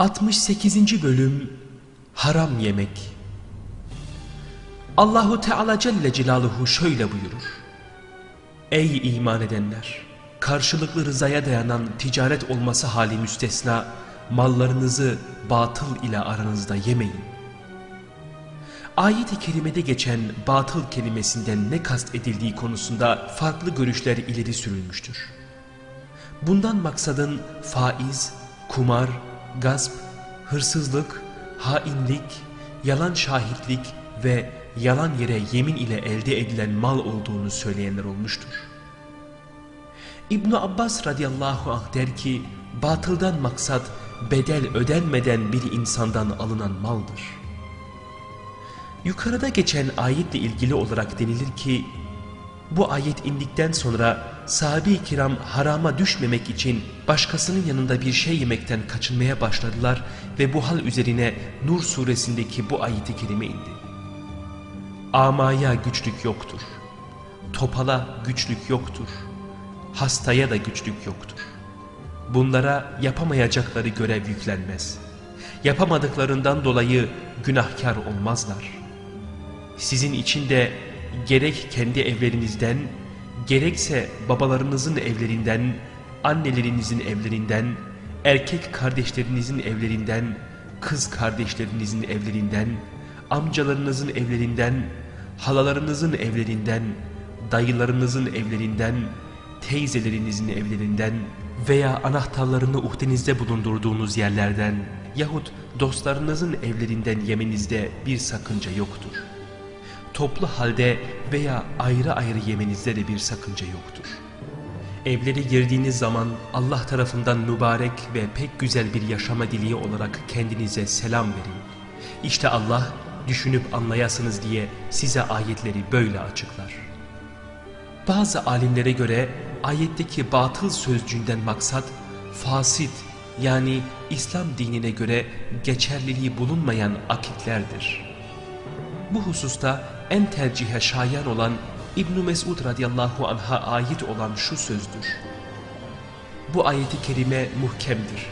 68. Bölüm Haram Yemek Allahu Teala Celle Celaluhu şöyle buyurur. Ey iman edenler! Karşılıklı rızaya dayanan ticaret olması hali müstesna, mallarınızı batıl ile aranızda yemeyin. Ayet-i kerimede geçen batıl kelimesinden ne kast edildiği konusunda farklı görüşler ileri sürülmüştür. Bundan maksadın faiz, kumar, gasp, hırsızlık, hainlik, yalan şahitlik ve yalan yere yemin ile elde edilen mal olduğunu söyleyenler olmuştur. İbn Abbas radıyallahu anh der ki, batıldan maksat bedel ödenmeden bir insandan alınan maldır. Yukarıda geçen ayetle ilgili olarak denilir ki, bu ayet indikten sonra sahabe-i kiram harama düşmemek için başkasının yanında bir şey yemekten kaçınmaya başladılar ve bu hal üzerine Nur suresindeki bu ayeti kerime indi. Amaya güçlük yoktur. Topala güçlük yoktur. Hastaya da güçlük yoktur. Bunlara yapamayacakları görev yüklenmez. Yapamadıklarından dolayı günahkar olmazlar. Sizin için de gerek kendi evlerinizden, gerekse babalarınızın evlerinden, annelerinizin evlerinden, erkek kardeşlerinizin evlerinden, kız kardeşlerinizin evlerinden, amcalarınızın evlerinden, halalarınızın evlerinden, dayılarınızın evlerinden, teyzelerinizin evlerinden veya anahtarlarını uhdenizde bulundurduğunuz yerlerden yahut dostlarınızın evlerinden yemenizde bir sakınca yoktur.'' toplu halde veya ayrı ayrı yemenizde de bir sakınca yoktur. Evlere girdiğiniz zaman Allah tarafından mübarek ve pek güzel bir yaşama diliği olarak kendinize selam verin. İşte Allah düşünüp anlayasınız diye size ayetleri böyle açıklar. Bazı alimlere göre ayetteki batıl sözcüğünden maksat fasit yani İslam dinine göre geçerliliği bulunmayan akitlerdir. Bu hususta en tercihe şayan olan İbn Mesud radıyallahu anh'a ait olan şu sözdür. Bu ayeti kerime muhkemdir.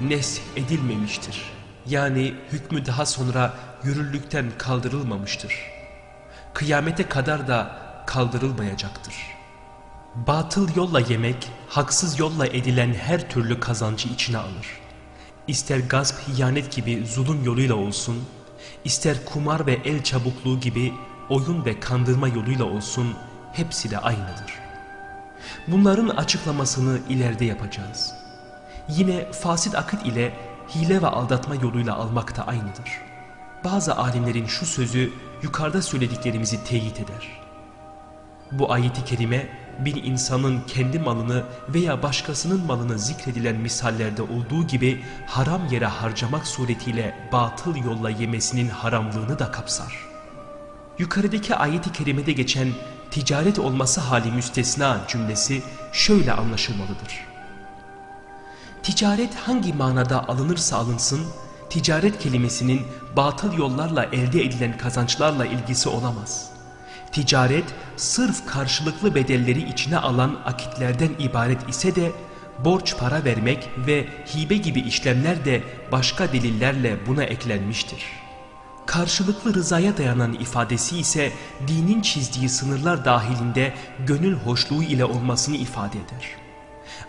Nes edilmemiştir. Yani hükmü daha sonra yürürlükten kaldırılmamıştır. Kıyamete kadar da kaldırılmayacaktır. Batıl yolla yemek, haksız yolla edilen her türlü kazancı içine alır. İster gasp, hiyanet gibi zulüm yoluyla olsun, ister kumar ve el çabukluğu gibi oyun ve kandırma yoluyla olsun hepsi de aynıdır. Bunların açıklamasını ileride yapacağız. Yine fasit akit ile hile ve aldatma yoluyla almak da aynıdır. Bazı alimlerin şu sözü yukarıda söylediklerimizi teyit eder. Bu ayeti kerime bir insanın kendi malını veya başkasının malını zikredilen misallerde olduğu gibi haram yere harcamak suretiyle batıl yolla yemesinin haramlığını da kapsar. Yukarıdaki ayeti kerimede geçen ticaret olması hali müstesna cümlesi şöyle anlaşılmalıdır. Ticaret hangi manada alınırsa alınsın, ticaret kelimesinin batıl yollarla elde edilen kazançlarla ilgisi olamaz. Ticaret sırf karşılıklı bedelleri içine alan akitlerden ibaret ise de borç para vermek ve hibe gibi işlemler de başka delillerle buna eklenmiştir. Karşılıklı rızaya dayanan ifadesi ise dinin çizdiği sınırlar dahilinde gönül hoşluğu ile olmasını ifade eder.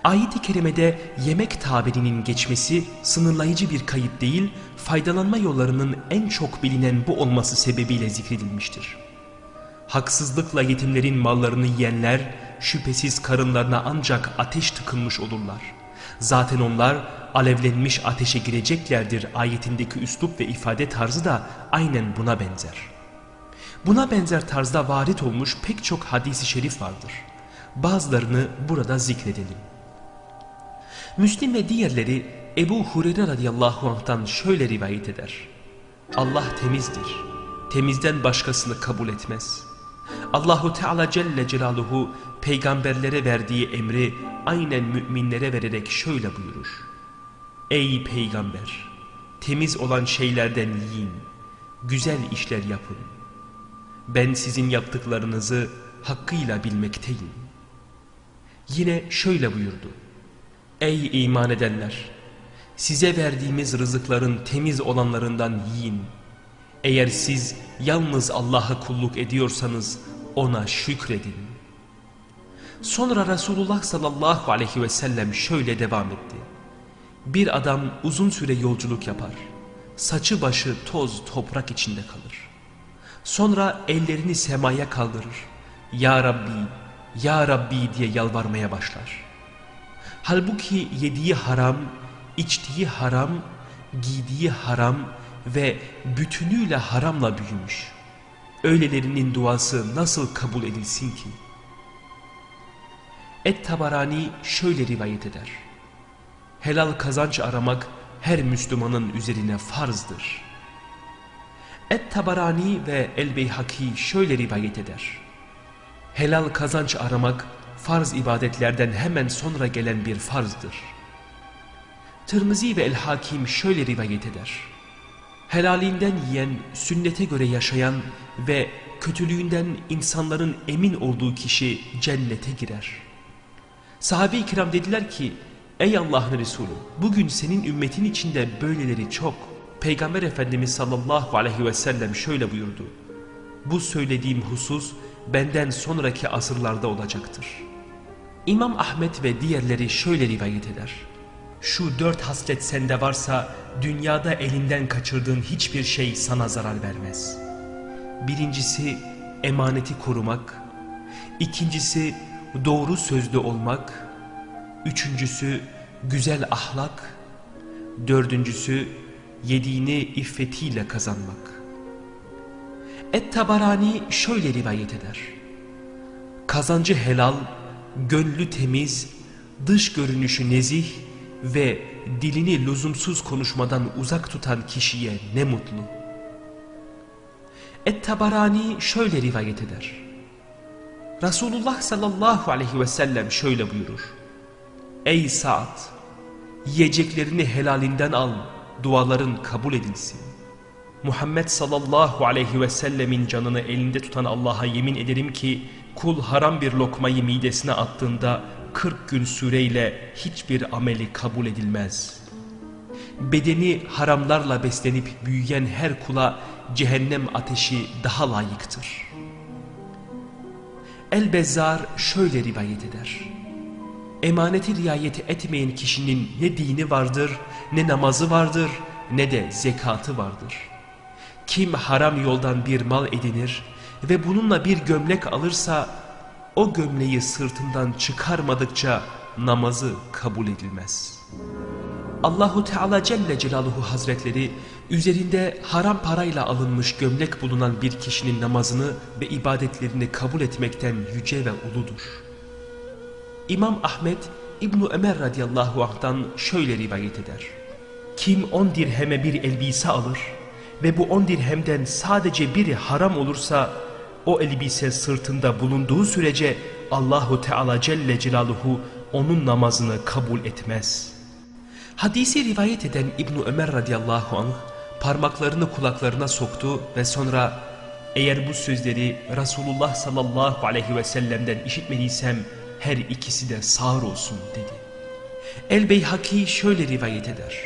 Ayet-i kerimede yemek tabirinin geçmesi sınırlayıcı bir kayıt değil, faydalanma yollarının en çok bilinen bu olması sebebiyle zikredilmiştir. Haksızlıkla yetimlerin mallarını yiyenler şüphesiz karınlarına ancak ateş tıkınmış olurlar. Zaten onlar alevlenmiş ateşe gireceklerdir ayetindeki üslup ve ifade tarzı da aynen buna benzer. Buna benzer tarzda varit olmuş pek çok hadisi şerif vardır. Bazılarını burada zikredelim. Müslim ve diğerleri Ebu Hureyre radıyallahu anh'tan şöyle rivayet eder. Allah temizdir. Temizden başkasını kabul etmez.'' Allahu Teala Celle Celaluhu peygamberlere verdiği emri aynen müminlere vererek şöyle buyurur. Ey peygamber! Temiz olan şeylerden yiyin, güzel işler yapın. Ben sizin yaptıklarınızı hakkıyla bilmekteyim. Yine şöyle buyurdu. Ey iman edenler! size verdiğimiz rızıkların temiz olanlarından yiyin. Eğer siz yalnız Allah'a kulluk ediyorsanız ona şükredin. Sonra Resulullah sallallahu aleyhi ve sellem şöyle devam etti. Bir adam uzun süre yolculuk yapar. Saçı başı toz toprak içinde kalır. Sonra ellerini semaya kaldırır. Ya Rabbi, Ya Rabbi diye yalvarmaya başlar. Halbuki yediği haram, içtiği haram, giydiği haram ve bütünüyle haramla büyümüş. Öylelerinin duası nasıl kabul edilsin ki? Et-Tabarani şöyle rivayet eder. Helal kazanç aramak her Müslümanın üzerine farzdır. Et-Tabarani ve El-Beyhaki şöyle rivayet eder. Helal kazanç aramak farz ibadetlerden hemen sonra gelen bir farzdır. Tirmizi ve El-Hakim şöyle rivayet eder. Helalinden yiyen, sünnete göre yaşayan ve kötülüğünden insanların emin olduğu kişi cennete girer. Sahabe-i kiram dediler ki, Ey Allah'ın Resulü bugün senin ümmetin içinde böyleleri çok. Peygamber Efendimiz sallallahu aleyhi ve sellem şöyle buyurdu. Bu söylediğim husus benden sonraki asırlarda olacaktır. İmam Ahmet ve diğerleri şöyle rivayet eder. Şu dört haslet sende varsa dünyada elinden kaçırdığın hiçbir şey sana zarar vermez. Birincisi emaneti korumak, ikincisi doğru sözlü olmak, üçüncüsü güzel ahlak, dördüncüsü yediğini iffetiyle kazanmak. Et-Tabarani şöyle rivayet eder. Kazancı helal, gönlü temiz, dış görünüşü nezih ve dilini lüzumsuz konuşmadan uzak tutan kişiye ne mutlu. Et-Tabarani şöyle rivayet eder. Resulullah sallallahu aleyhi ve sellem şöyle buyurur. Ey Sa'd! Yiyeceklerini helalinden al, duaların kabul edilsin. Muhammed sallallahu aleyhi ve sellemin canını elinde tutan Allah'a yemin ederim ki kul haram bir lokmayı midesine attığında 40 gün süreyle hiçbir ameli kabul edilmez. Bedeni haramlarla beslenip büyüyen her kula cehennem ateşi daha layıktır. El-Bezzar şöyle rivayet eder. Emaneti riayet etmeyen kişinin ne dini vardır, ne namazı vardır, ne de zekatı vardır. Kim haram yoldan bir mal edinir ve bununla bir gömlek alırsa, o gömleği sırtından çıkarmadıkça namazı kabul edilmez. Allahu Teala Celle Celaluhu Hazretleri üzerinde haram parayla alınmış gömlek bulunan bir kişinin namazını ve ibadetlerini kabul etmekten yüce ve uludur. İmam Ahmet İbn Ömer radıyallahu anh'tan şöyle rivayet eder. Kim on dirheme bir elbise alır ve bu on dirhemden sadece biri haram olursa o elbise sırtında bulunduğu sürece Allahu Teala Celle Celaluhu onun namazını kabul etmez. Hadisi rivayet eden İbn Ömer radıyallahu anh parmaklarını kulaklarına soktu ve sonra eğer bu sözleri Resulullah sallallahu aleyhi ve sellem'den işitmediysem her ikisi de sağır olsun dedi. El-Beyhaki şöyle rivayet eder.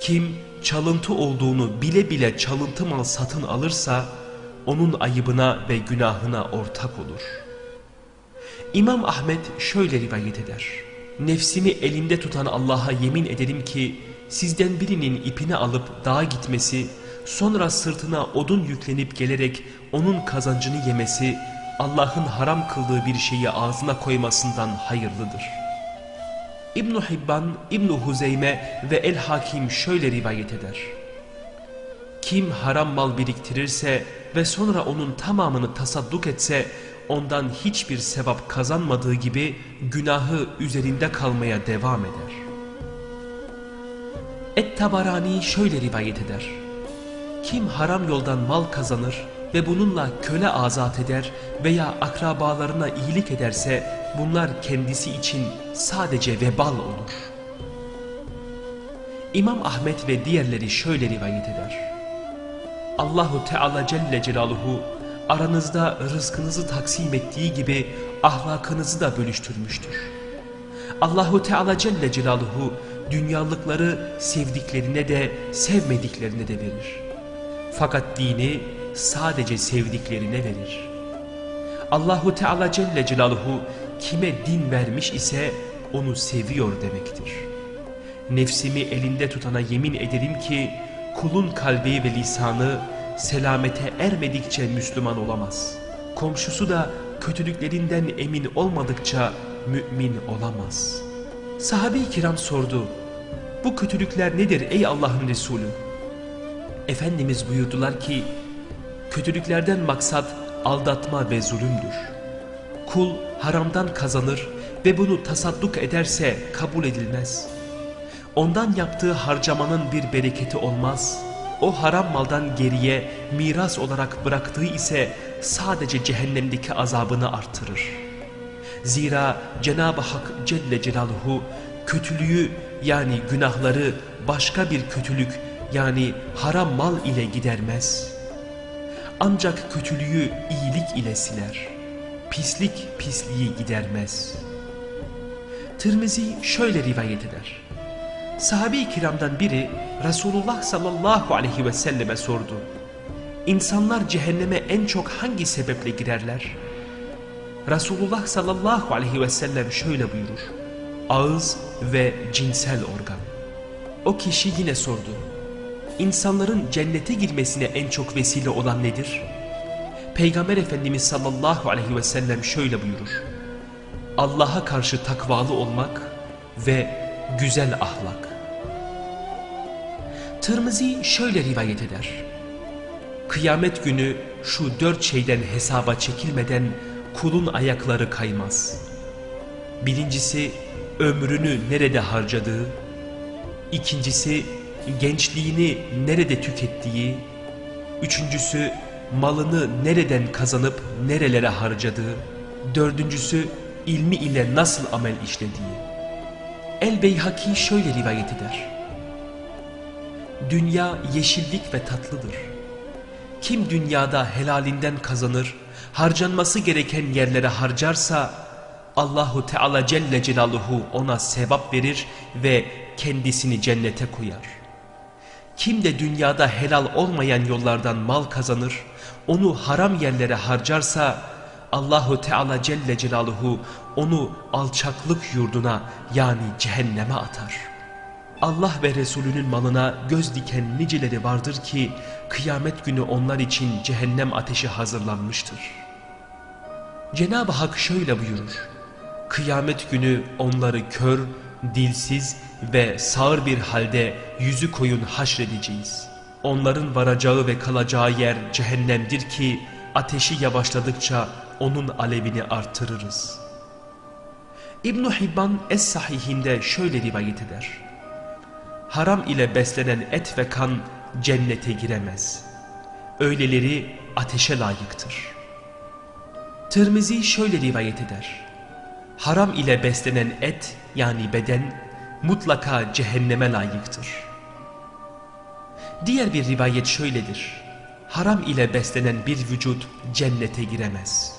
Kim çalıntı olduğunu bile bile çalıntı mal satın alırsa onun ayıbına ve günahına ortak olur. İmam Ahmet şöyle rivayet eder. Nefsimi elimde tutan Allah'a yemin ederim ki sizden birinin ipini alıp dağa gitmesi, sonra sırtına odun yüklenip gelerek onun kazancını yemesi, Allah'ın haram kıldığı bir şeyi ağzına koymasından hayırlıdır. İbn Hibban, İbn Huzeyme ve El Hakim şöyle rivayet eder. Kim haram mal biriktirirse ve sonra onun tamamını tasadduk etse ondan hiçbir sevap kazanmadığı gibi günahı üzerinde kalmaya devam eder. Et-Tabarani şöyle rivayet eder. Kim haram yoldan mal kazanır ve bununla köle azat eder veya akrabalarına iyilik ederse bunlar kendisi için sadece vebal olur. İmam Ahmet ve diğerleri şöyle rivayet eder. Allahu Teala Celle Celaluhu aranızda rızkınızı taksim ettiği gibi ahlakınızı da bölüştürmüştür. Allahu Teala Celle Celaluhu dünyalıkları sevdiklerine de sevmediklerine de verir. Fakat dini sadece sevdiklerine verir. Allahu Teala Celle Celaluhu kime din vermiş ise onu seviyor demektir. Nefsimi elinde tutana yemin ederim ki kulun kalbi ve lisanı selamete ermedikçe Müslüman olamaz. Komşusu da kötülüklerinden emin olmadıkça mümin olamaz. Sahabe-i kiram sordu. Bu kötülükler nedir ey Allah'ın Resulü? Efendimiz buyurdular ki kötülüklerden maksat aldatma ve zulümdür. Kul haramdan kazanır ve bunu tasadduk ederse kabul edilmez. Ondan yaptığı harcamanın bir bereketi olmaz. O haram maldan geriye miras olarak bıraktığı ise sadece cehennemdeki azabını artırır. Zira Cenab-ı Hak Celle Celaluhu kötülüğü yani günahları başka bir kötülük yani haram mal ile gidermez. Ancak kötülüğü iyilik ile siler. Pislik pisliği gidermez. Tirmizi şöyle rivayet eder. Sahabe-i kiramdan biri Resulullah sallallahu aleyhi ve selleme sordu. İnsanlar cehenneme en çok hangi sebeple girerler? Resulullah sallallahu aleyhi ve sellem şöyle buyurur. Ağız ve cinsel organ. O kişi yine sordu. İnsanların cennete girmesine en çok vesile olan nedir? Peygamber Efendimiz sallallahu aleyhi ve sellem şöyle buyurur. Allah'a karşı takvalı olmak ve güzel ahlak. Tirmizi şöyle rivayet eder. Kıyamet günü şu dört şeyden hesaba çekilmeden kulun ayakları kaymaz. Birincisi ömrünü nerede harcadığı, ikincisi gençliğini nerede tükettiği, üçüncüsü malını nereden kazanıp nerelere harcadığı, dördüncüsü ilmi ile nasıl amel işlediği. El-Beyhaki şöyle rivayet eder. Dünya yeşillik ve tatlıdır. Kim dünyada helalinden kazanır, harcanması gereken yerlere harcarsa, Allahu Teala Celle Celaluhu ona sevap verir ve kendisini cennete koyar. Kim de dünyada helal olmayan yollardan mal kazanır, onu haram yerlere harcarsa, Allahu Teala Celle Celaluhu onu alçaklık yurduna yani cehenneme atar. Allah ve Resulünün malına göz diken niceleri vardır ki kıyamet günü onlar için cehennem ateşi hazırlanmıştır. Cenab-ı Hak şöyle buyurur. Kıyamet günü onları kör, dilsiz ve sağır bir halde yüzü koyun haşredeceğiz. Onların varacağı ve kalacağı yer cehennemdir ki ateşi yavaşladıkça onun alevini artırırız. İbn Hibban Es-Sahihinde şöyle rivayet eder. Haram ile beslenen et ve kan cennete giremez. Öyleleri ateşe layıktır. Tirmizi şöyle rivayet eder. Haram ile beslenen et yani beden mutlaka cehenneme layıktır. Diğer bir rivayet şöyledir. Haram ile beslenen bir vücut cennete giremez.